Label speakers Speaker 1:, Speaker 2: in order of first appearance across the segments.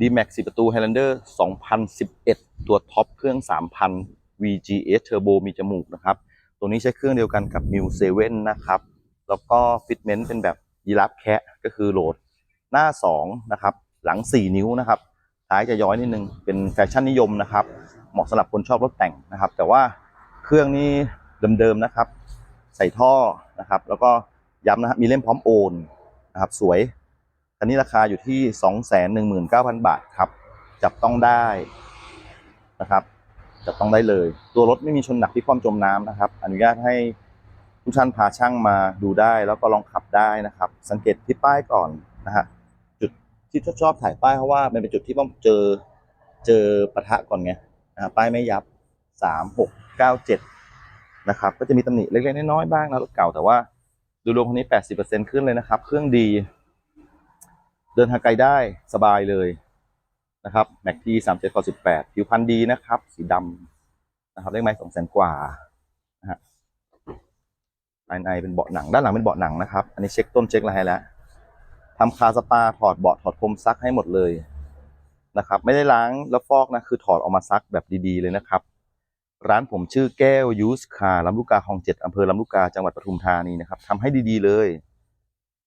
Speaker 1: D-Max 10 ประตู Highlander 2011 ตัวท็อปเครื่อง 3,000 VGS Turbo มีจมูกนะครับ ตัวนี้ใช้เครื่องเดียวกันกับ Mu 7นะครับ แล้วก็ฟิตเมนต์เป็นแบบยีราฟแคะก็คือโหลดหน้า 2 นะครับ หลัง 4 นิ้วนะครับ ท้ายจะย้อยนิดนึง เป็นแฟชั่นนิยมนะครับ เหมาะสำหรับคนชอบรถแต่งนะครับ แต่ว่าเครื่องนี้เดิมๆนะครับ ใส่ท่อนะครับ แล้วก็ย้ำนะฮะมีเล่มพร้อมโอนนะครับ สวย อันนี้ราคาอยู่ที่ 219,000 บาทครับ จับต้องได้นะครับ จับต้องได้เลย ตัวรถไม่มีชนหนักที่ความจมน้ำนะครับ อนุญาตให้ทุกท่านพาช่างมาดูได้แล้วก็ลองขับได้นะครับ สังเกตที่ป้ายก่อนนะฮะจุดที่ชอบถ่ายป้ายเพราะว่ามันเป็นจุดที่ต้องเจอเจอปะทะก่อนไงนะฮะป้ายไม่ยับสามหกเก้าเจ็ดนะครับ ก็จะมีตำหนิเล็กๆน้อยๆบ้างนะรถเก่าแต่ว่าดูรวมคันนี้แปดสิบเปอร์เซ็นขึ้นเลยนะครับ เครื่องดี เดินทางไกลได้สบายเลยนะครับแม็กทีสามเจ็ดสิบแปดผิวพันธุ์ดีนะครับ สีดำนะครับเลขไหมสองแสนกว่านะฮะภายในเป็นเบาะหนัง ด้านหลังเป็นเบาะหนังนะครับ อันนี้เช็คต้นเช็คอะไรแล้วทำคาสปาถอดเบาะถอดพรมซักให้หมดเลยนะครับ ไม่ได้ล้างแล้วฟอกนะคือถอดออกมาซักแบบดีๆเลยนะครับ ร้านผมชื่อแก้วยูสคาลำลูกกาคลองเจ็ดอำเภอลำลูกกาจังหวัดปทุมธานีนะครับทำให้ดีๆเลย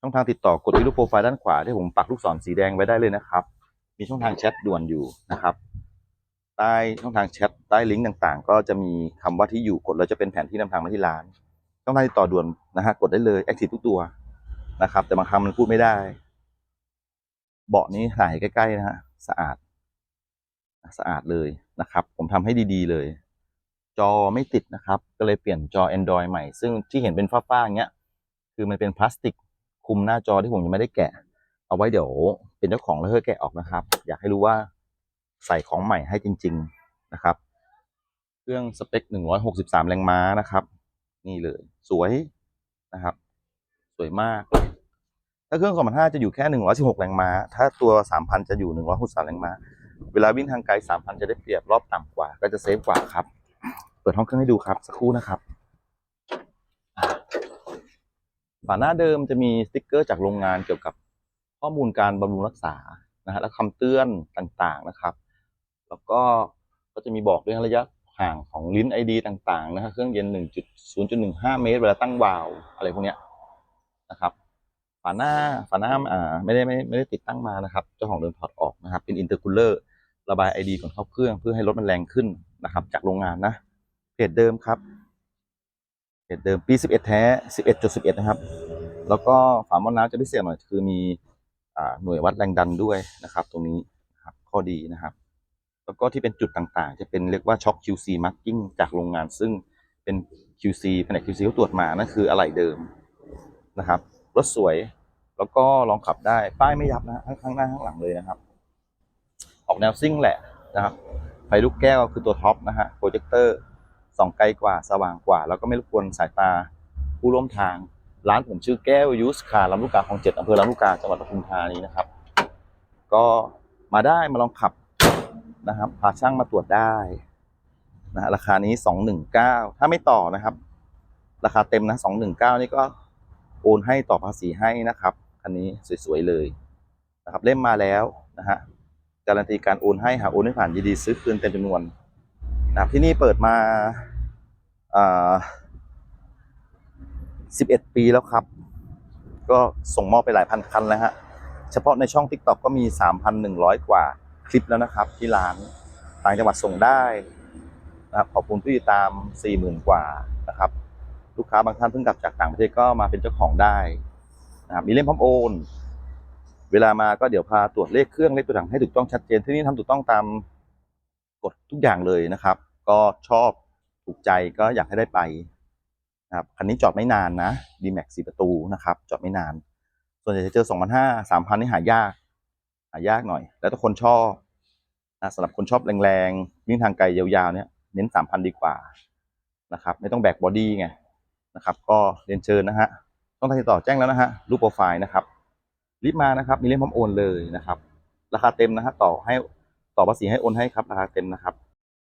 Speaker 1: ช่องทางติดต่อกดที่รูปโปรไฟล์ด้านขวาที่ผมปักลูกศรสีแดงไว้ได้เลยนะครับ มีช่องทางแชทด่วนอยู่นะครับ ใต้ช่องทางแชทใต้ลิงก์ต่างๆ ก็จะมีคำว่าที่อยู่กดแล้วจะเป็นแผนที่นำทางมาที่ร้าน ช่องทางติดต่อด่วนนะฮะกดได้เลยแอคทีฟทุกตัวนะครับ แต่บางคำมันพูดไม่ได้ เบาะนี้ถ่ายใกล้ๆนะฮะสะอาด สะอาดเลยนะครับ ผมทำให้ดีๆเลย จอไม่ติดนะครับ ก็เลยเปลี่ยนจอ Android ใหม่ ซึ่งที่เห็นเป็นฟ้าๆอย่างเงี้ย คือมันเป็นพลาสติก คุมหน้าจอที่ผมยังไม่ได้แกะ เอาไว้เดี๋ยว เป็นเจ้าของแล้วค่อยแกะออกนะครับ อยากให้รู้ว่าใส่ของใหม่ให้จริง ๆนะครับ เครื่องสเปค 163 แรงม้านะครับ นี่เลยสวยนะครับ สวยมาก ถ้าเครื่อง 2.5 จะอยู่แค่ 116 แรงม้า ถ้าตัว 3,000 จะอยู่ 163 แรงม้า เวลาวิ่งทางไกล 3,000 จะได้เปรียบรอบต่ำกว่า ก็จะเซฟกว่าครับ เปิดห้องเครื่องให้ดูครับ สักครู่นะครับ ฝาหน้าเดิมจะมีสติกเกอร์จากโรงงานเกี่ยวกับข้อมูลการบำรุงรักษานะฮะและคำเตือนต่างๆนะครับ แล้วก็ก็จะมีบอกด้วยระยะห่างของลิ้นไอดีต่างๆนะฮะเครื่องเย็น 1.0.15 เมตร เวลาตั้งวาล์วอะไรพวกเนี้ยนะครับฝาหน้าฝาหน้าอ่าไม่ได้ไม่ไม่ได้ติดตั้งมานะครับ เจ้าของเดิมถอดออกนะครับ เป็นอินเตอร์คูลเลอร์ระบายไอดีก่อนเข้าเครื่องเพื่อให้รถมันแรงขึ้นนะครับ จากโรงงานนะเพจเดิมครับ เพจเดิมปี 11 แท้ 11.11 นะครับ แล้วก็ฝาหม้อน้ำจะพิเศษหน่อยคือมีอหน่วยวัดแรงดันด้วยนะครับ ตรงนี้นะครับข้อดีนะครับ แล้วก็ที่เป็นจุดต่างๆ จะเป็นเรียกว่าช็อค QC marking จากโรงงาน ซึ่งเป็น QC แผนก QC เขาตรวจมานั่นคืออะไหล่เดิมนะครับรถสวยแล้วก็ลองขับได้ป้ายไม่ยับนะทั้งข้างหน้าข้างหลังเลยนะครับ ออกแนวซิ่งแหละนะครับไฟลูกแก้วคือตัวท็อปนะฮะโปรเจคเตอร์ ส่องไกลกว่าสว่างกว่า แล้วก็ไม่รบกวนสายตาผู้ร่วมทาง ร้านผมชื่อแก้วยูสคาลำลูกกาคลองเจ็ดอำเภอลำลูกกาจังหวัดปทุมธานีนะครับ ก็มาได้มาลองขับนะครับพาช่างมาตรวจได้นะราคานี้สองหนึ่งเก้าถ้าไม่ต่อนะครับ ราคาเต็มนะสองหนึ่งเก้านี่ก็โอนให้ต่อภาษีให้นะครับคันนี้สวยๆเลยนะครับเล่มมาแล้วนะฮะการันตีการโอนให้หากโอนไม่ผ่านยินดีซื้อคืนเต็มจำนวน นะครับที่นี่เปิดมาอ่า11ปีแล้วครับ ก็ส่งมอบไปหลายพันคันแล้วฮะ เฉพาะในช่อง TikTok ก็มี 3,100 กว่าคลิปแล้วนะครับ ที่ร้านต่างจังหวัดส่งได้นะครับขอบคุณผู้ติดตาม 40,000 กว่านะครับ ลูกค้าบางท่านเพิ่งกลับจากต่างประเทศก็มาเป็นเจ้าของได้นะครับมีเล่มพร้อมโอน เวลามาก็เดี๋ยวพาตรวจเลขเครื่องเลขตัวถังให้ถูกต้องชัดเจนที่นี่ทำถูกต้องตาม กฎทุกอย่างเลยนะครับ ก็ชอบถูกใจก็อยากให้ได้ไปนะครับคันนี้จอดไม่นานนะ d m a x 4ประตูนะครับ จอดไม่นาน ส่วนใหญ่จะเจอ2,500 3,000นี่หายาก หายากหน่อย แล้วถ้าคนชอบนะสำหรับคนชอบแรงๆวิ่งทางไกลยาวๆเนี่ยเน้น 3,000 ดีกว่านะครับ ไม่ต้องแบกบอดี้ไงนะครับ ก็เรียนเชิญนะฮะต้องทางติดต่อแจ้งแล้วนะฮะรูปโปรไฟล์นะครับรีบมานะครับ มีเล่มพร้อมโอนเลยนะครับ ราคาเต็มนะฮะต่อให้ ต่อภาษีให้โอนให้ครับราคาเต็มนะครับ